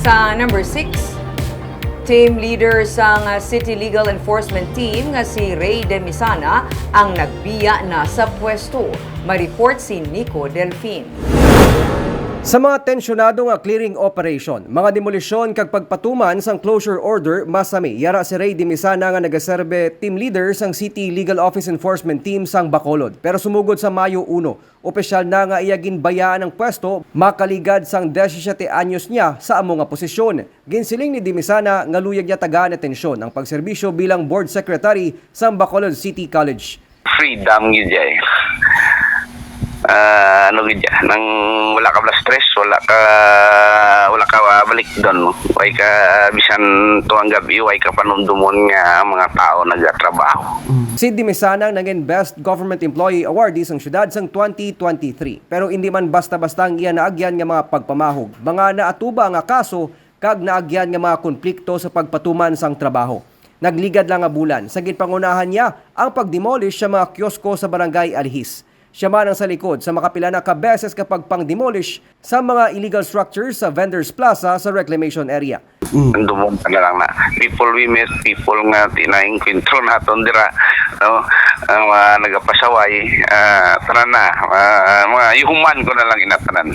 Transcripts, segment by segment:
Sa number 6, team leader sang uh, City Legal Enforcement Team nga si Ray Demisana ang nagbiya na sa pwesto. Ma-report si Nico Delfin. Sa mga tensyonado nga clearing operation, mga demolisyon kag pagpatuman sang closure order masami yara si Ray Dimisana nga nagaserbe team leader sang City Legal Office Enforcement Team sang Bacolod. Pero sumugod sa Mayo 1, opisyal na nga iya ginbayaan ang pwesto makaligad sang 17 anyos niya sa amo nga posisyon. Ginsiling ni Dimisana nga luyag niya tagaan atensyon ang pagserbisyo bilang board secretary sang Bacolod City College. freedom yun Ah, ano dyan, nang wala ka bala stress, wala ka, wala ka ah, balik doon. Way ka, bisan tuwang gabi, way ka panumdumon nga mga tao nagtatrabaho. Si Dimisana ang naging Best Government Employee Awardee sang syudad sang 2023. Pero hindi man basta-basta ang iya naagyan nga mga pagpamahog. Mga naatuba nga kaso kag naagyan nga mga konflikto sa pagpatuman sang trabaho. Nagligad lang nga bulan. Sa pangunahan niya ang pagdemolish sa mga kiosko sa barangay Alhis. Siya man ang sa likod sa makapila na kabeses kapag pang-demolish sa mga illegal structures sa Vendors Plaza sa reclamation area. Nandumon ka na lang na. People we met, people nga tinaing kwentro naton dira no, ang mga nagapasaway. Ah, tanan na. Ah, mga human ko na lang inatanan.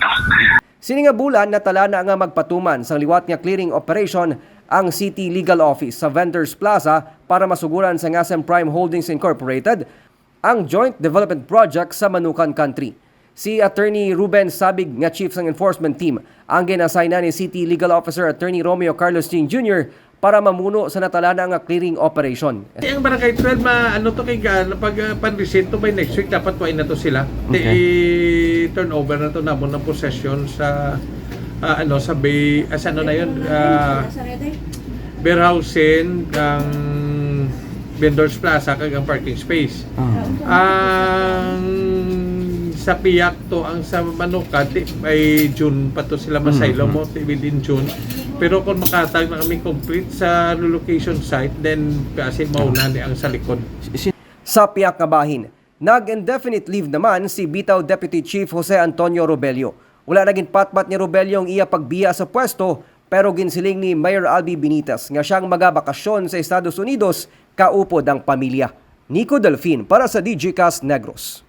Sini nga bulan natala na nga magpatuman sang liwat nga clearing operation ang City Legal Office sa Vendors Plaza para masuguran sa Ngasem Prime Holdings Incorporated ang Joint Development Project sa Manukan Country. Si Attorney Ruben Sabig nga Chief ng Enforcement Team ang ginasay na ni City Legal Officer Attorney Romeo Carlos Ching Jr. para mamuno sa natalana nga clearing operation. Ang barangay 12, ma, ano to kay Gan, pag uh, pan-receipt to by next week, dapat po na to sila. Okay. turnover na to na ng possession sa ah, ano sa bay as ano na yun uh, warehousing ang vendors plaza kag ang parking space. Ang sa piyak to ang sa manukat eh, ay June pa to sila masaylo mo within June. Pero kung makatag na kami complete sa location site then kasi mauna ni ang sa likod. Sa piyak nga bahin, nag-indefinite leave naman si Bitaw Deputy Chief Jose Antonio Robelio. Wala naging patpat ni Robelio ang iya pagbiya sa pwesto pero ginsiling ni Mayor Albi Benitez nga siyang magabakasyon sa Estados Unidos kaupod ang pamilya. Nico Delfin para sa DGCast Negros.